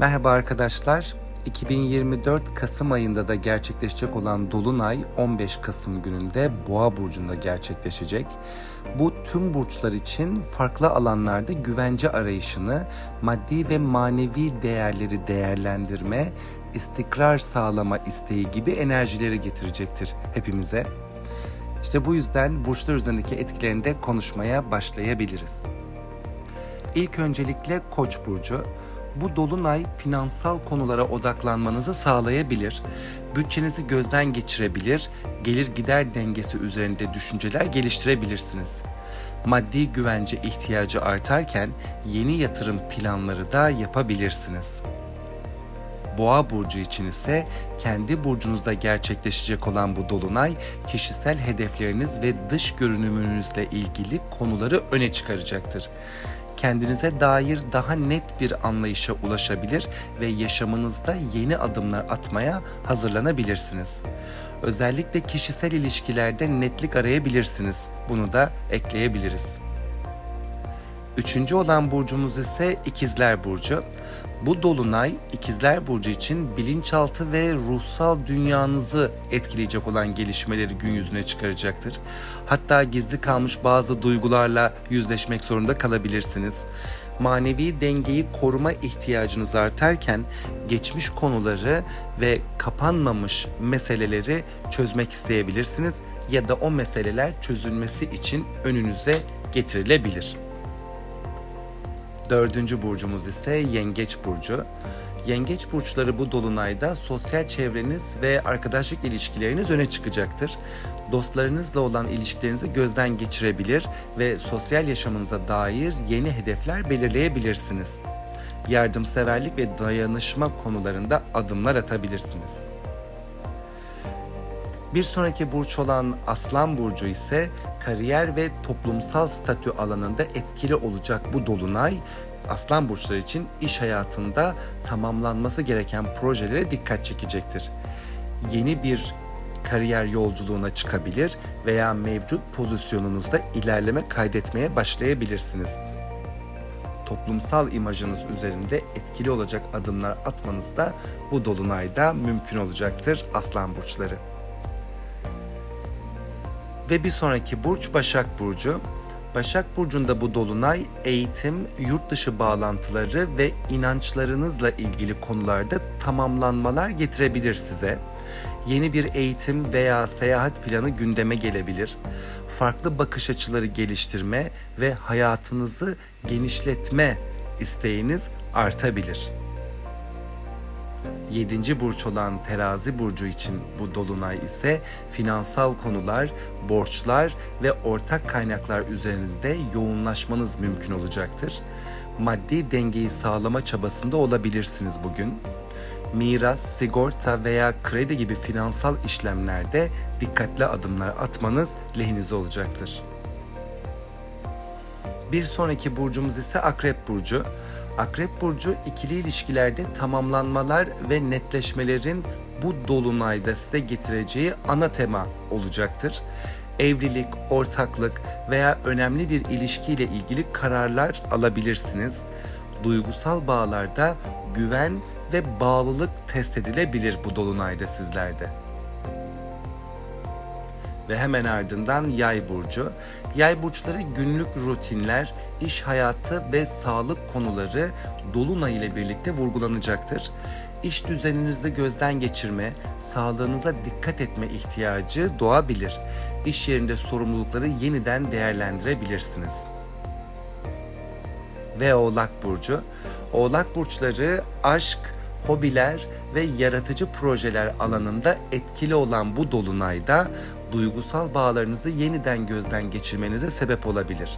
Merhaba arkadaşlar. 2024 Kasım ayında da gerçekleşecek olan Dolunay 15 Kasım gününde Boğa burcunda gerçekleşecek. Bu tüm burçlar için farklı alanlarda güvence arayışını, maddi ve manevi değerleri değerlendirme, istikrar sağlama isteği gibi enerjileri getirecektir hepimize. İşte bu yüzden burçlar üzerindeki etkilerini de konuşmaya başlayabiliriz. İlk öncelikle Koç burcu. Bu dolunay finansal konulara odaklanmanızı sağlayabilir. Bütçenizi gözden geçirebilir, gelir gider dengesi üzerinde düşünceler geliştirebilirsiniz. Maddi güvence ihtiyacı artarken yeni yatırım planları da yapabilirsiniz. Boğa burcu için ise kendi burcunuzda gerçekleşecek olan bu dolunay kişisel hedefleriniz ve dış görünümünüzle ilgili konuları öne çıkaracaktır. Kendinize dair daha net bir anlayışa ulaşabilir ve yaşamınızda yeni adımlar atmaya hazırlanabilirsiniz. Özellikle kişisel ilişkilerde netlik arayabilirsiniz. Bunu da ekleyebiliriz. Üçüncü olan burcumuz ise İkizler Burcu. Bu dolunay İkizler Burcu için bilinçaltı ve ruhsal dünyanızı etkileyecek olan gelişmeleri gün yüzüne çıkaracaktır. Hatta gizli kalmış bazı duygularla yüzleşmek zorunda kalabilirsiniz. Manevi dengeyi koruma ihtiyacınız artarken geçmiş konuları ve kapanmamış meseleleri çözmek isteyebilirsiniz ya da o meseleler çözülmesi için önünüze getirilebilir. Dördüncü burcumuz ise Yengeç Burcu. Yengeç burçları bu dolunayda sosyal çevreniz ve arkadaşlık ilişkileriniz öne çıkacaktır. Dostlarınızla olan ilişkilerinizi gözden geçirebilir ve sosyal yaşamınıza dair yeni hedefler belirleyebilirsiniz. Yardımseverlik ve dayanışma konularında adımlar atabilirsiniz. Bir sonraki burç olan Aslan burcu ise kariyer ve toplumsal statü alanında etkili olacak bu dolunay Aslan burçları için iş hayatında tamamlanması gereken projelere dikkat çekecektir. Yeni bir kariyer yolculuğuna çıkabilir veya mevcut pozisyonunuzda ilerleme kaydetmeye başlayabilirsiniz. Toplumsal imajınız üzerinde etkili olacak adımlar atmanız da bu dolunayda mümkün olacaktır Aslan burçları. Ve bir sonraki burç Başak Burcu. Başak Burcu'nda bu dolunay eğitim, yurt dışı bağlantıları ve inançlarınızla ilgili konularda tamamlanmalar getirebilir size. Yeni bir eğitim veya seyahat planı gündeme gelebilir. Farklı bakış açıları geliştirme ve hayatınızı genişletme isteğiniz artabilir. 7. burç olan terazi burcu için bu dolunay ise finansal konular, borçlar ve ortak kaynaklar üzerinde yoğunlaşmanız mümkün olacaktır. Maddi dengeyi sağlama çabasında olabilirsiniz bugün. Miras, sigorta veya kredi gibi finansal işlemlerde dikkatli adımlar atmanız lehinize olacaktır. Bir sonraki burcumuz ise Akrep Burcu. Akrep Burcu ikili ilişkilerde tamamlanmalar ve netleşmelerin bu dolunayda size getireceği ana tema olacaktır. Evlilik, ortaklık veya önemli bir ilişkiyle ilgili kararlar alabilirsiniz. Duygusal bağlarda güven ve bağlılık test edilebilir bu dolunayda sizlerde ve hemen ardından yay burcu. Yay burçları günlük rutinler, iş hayatı ve sağlık konuları dolunay ile birlikte vurgulanacaktır. İş düzeninizi gözden geçirme, sağlığınıza dikkat etme ihtiyacı doğabilir. İş yerinde sorumlulukları yeniden değerlendirebilirsiniz. Ve Oğlak burcu. Oğlak burçları aşk, hobiler ve yaratıcı projeler alanında etkili olan bu dolunayda duygusal bağlarınızı yeniden gözden geçirmenize sebep olabilir.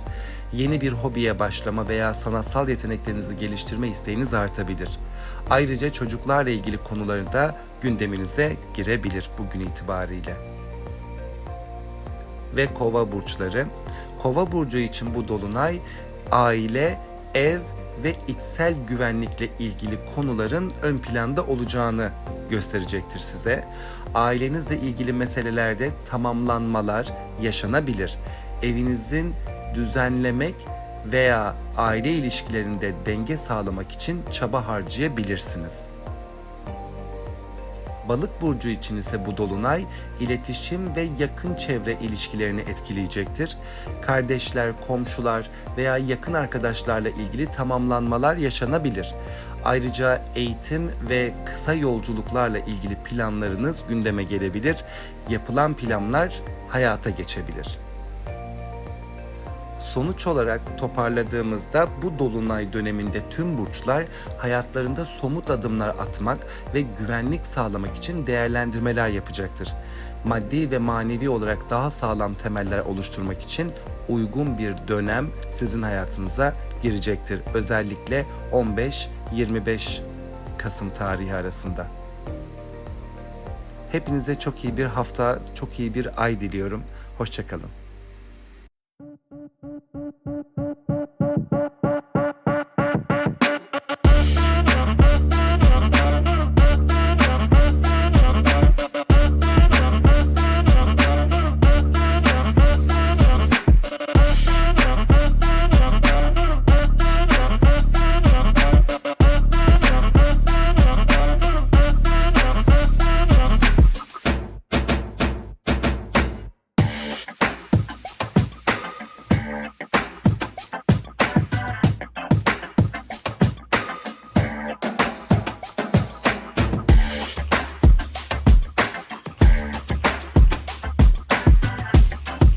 Yeni bir hobiye başlama veya sanatsal yeteneklerinizi geliştirme isteğiniz artabilir. Ayrıca çocuklarla ilgili konuları da gündeminize girebilir bugün itibariyle. Ve Kova burçları. Kova burcu için bu dolunay aile, ev ve içsel güvenlikle ilgili konuların ön planda olacağını gösterecektir size. Ailenizle ilgili meselelerde tamamlanmalar yaşanabilir. Evinizin düzenlemek veya aile ilişkilerinde denge sağlamak için çaba harcayabilirsiniz. Balık burcu için ise bu dolunay iletişim ve yakın çevre ilişkilerini etkileyecektir. Kardeşler, komşular veya yakın arkadaşlarla ilgili tamamlanmalar yaşanabilir. Ayrıca eğitim ve kısa yolculuklarla ilgili planlarınız gündeme gelebilir. Yapılan planlar hayata geçebilir. Sonuç olarak toparladığımızda bu dolunay döneminde tüm burçlar hayatlarında somut adımlar atmak ve güvenlik sağlamak için değerlendirmeler yapacaktır. Maddi ve manevi olarak daha sağlam temeller oluşturmak için uygun bir dönem sizin hayatınıza girecektir. Özellikle 15-25 Kasım tarihi arasında. Hepinize çok iyi bir hafta, çok iyi bir ay diliyorum. Hoşçakalın.